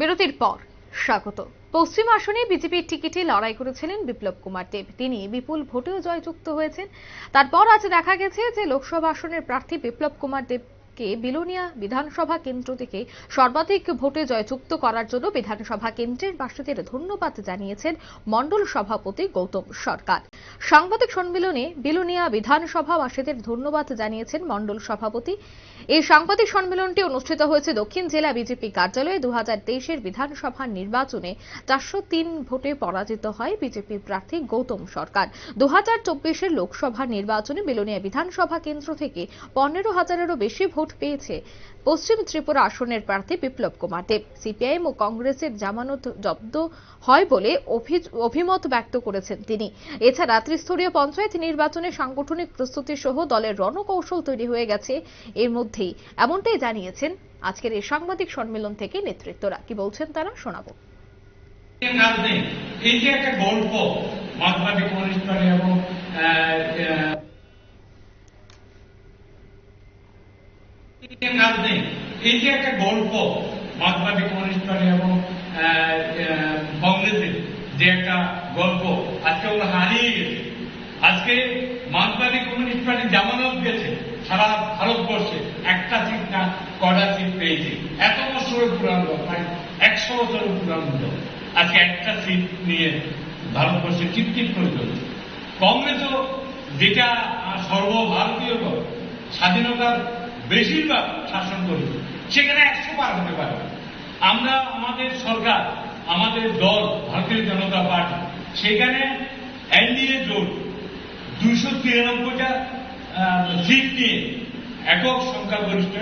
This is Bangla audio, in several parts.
বিরতির পর স্বাগত। পশ্চিম আসনে বিজেপির টিকিটে লড়াই করেছিলেন বিপ্লব কুমার দেব। তিনি বিপুল ভোটেও জয়যুক্ত হয়েছেন। তারপর আজ দেখা গেছে যে লোকসভা আসনের প্রার্থী বিপ্লব কুমার দেবকে বিলোনিয়া বিধানসভা কেন্দ্র থেকে সর্বাধিক ভোটে জয়যুক্ত করার জন্য বিধানসভা কেন্দ্রের বাসীদের ধন্যবাদ জানিয়েছেন মণ্ডল সভাপতি গৌতম সরকার। সাংবাদিক সম্মেলনে বিলোনিয়া বিধানসভা বাসীদের ধন্যবাদ জানিয়েছেন মণ্ডল সভাপতি। এই সাংবাদিক সম্মেলনটি অনুষ্ঠিত হয়েছে দক্ষিণ জেলা বিজেপি কার্যালয়ে। দু হাজার বিধানসভা নির্বাচনে চারশো তিন ভোটে পরাজিত হয় বিজেপি প্রার্থী গৌতম সরকার। দু হাজার লোকসভা নির্বাচনে বিলোনিয়া বিধানসভা কেন্দ্র থেকে পনেরো হাজারেরও বেশি ভোট পেয়েছে পশ্চিম ত্রিপুরা আসনের প্রার্থী বিপ্লব কুমার দেব। সিপিআইএম ও কংগ্রেসের জামানত জব্দ হয় বলে অভি- অভিমত ব্যক্ত করেছেন তিনি। এছাড়া ত্রিস্তরীয় পঞ্চায়েত নির্বাচনে সাংগঠনিক প্রস্তুতি সহ দলের রণকৌশল তৈরি হয়ে গেছে। এর মধ্যেই এমনটাই জানিয়েছেন আজকের এই সাংবাদিক সম্মেলন থেকে নেতৃত্বরা। কি বলছেন তারা? শোনাবো। কংগ্রেসের যে একটা গল্প। আজকে হারিয়ে গেছে। আজকে মার্কবাদী কমিউনিস্ট পার্টি জামানত গেছে সারা ভারতবর্ষে। একটা সিট না, কটা সিট পেয়েছে। এত বছরের পুরানো প্রায় একশো বছরের পুরানো। আজকে একটা সিট নিয়ে ভারতবর্ষে টিপটিপ করে চলছে। কংগ্রেসও যেটা সর্বভারতীয় দল, স্বাধীনতার বেশিরভাগ শাসন করেছে, সেখানে একশো পার হতে পারে। আমরা, আমাদের সরকার, আমাদের দল, ভারতীয় জনতা পার্টি, সেখানে এনডিএ জোট দুইশো তিরানব্বইটা সিট নিয়ে একক সংখ্যাগরিষ্ঠ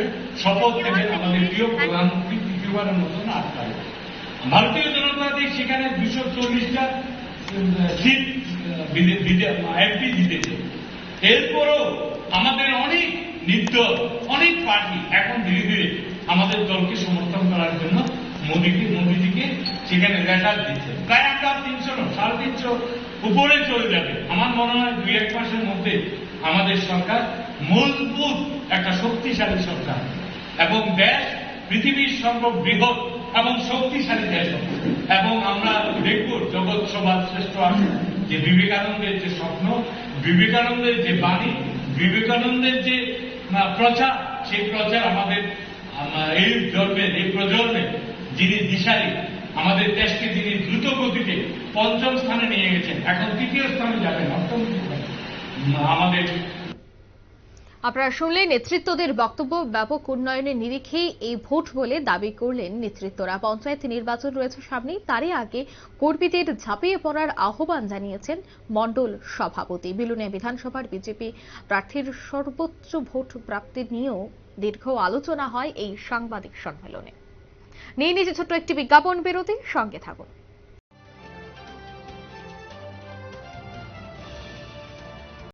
শপথ নেবেন আমাদের প্রিয় প্রধানমন্ত্রী তৃতীয়বারের মতন আটকায় ভারতীয় জনতা পার্টি সেখানে দুশো চল্লিশটা সিট এমপি জিতেছে। এরপরও আমাদের অনেক নির্দল, অনেক পার্টি এখন ধীরে ধীরে আমাদের দলকে সমর্থন করার জন্য মোদীকে মোদীজিকে সেখানে লেটার দিচ্ছে। প্রায় আমরা তিনশো সাড়ে তিনশো উপরে চলে যাবে। আমার মনে হয় দুই এক মাসের মধ্যে আমাদের সরকার মজবুত একটা শক্তিশালী সরকার এবং দেশ পৃথিবীর সর্ববৃহৎ এবং শক্তিশালী দেশ এবং আমরা দেখব জগৎ সভার শ্রেষ্ঠ আসন যে বিবেকানন্দের যে স্বপ্ন, বিবেকানন্দের যে বাণী, বিবেকানন্দের যে প্রচার, সেই প্রচার আমাদের এই জন্মে এই প্রজন্মে যিনি দিশারি, আমাদের দেশকে যিনি দ্রুত গতিতে পঞ্চম স্থানে নিয়ে গেছেন। এখন তৃতীয় স্থানে যাবেন আমাদের আপনারা শুনলেন নেতৃত্বদের বক্তব্য, ব্যাপক উন্নয়নের নিরিখেই এই ভোট বলে দাবি করলেন নেতৃত্বরা। পঞ্চায়েত নির্বাচন রয়েছে সামনে তারই আগে কর্মীদের ঝাঁপিয়ে পড়ার আহ্বান জানিয়েছেন মণ্ডল সভাপতি। বিলুনিয়া বিধানসভার বিজেপি প্রার্থীর সর্বোচ্চ ভোট প্রাপ্তি নিয়েও দীর্ঘ আলোচনা হয় এই সাংবাদিক সম্মেলনে। নিয়ে নিজে ছোট্ট একটি বিজ্ঞাপন বিরতি সঙ্গে থাকুন।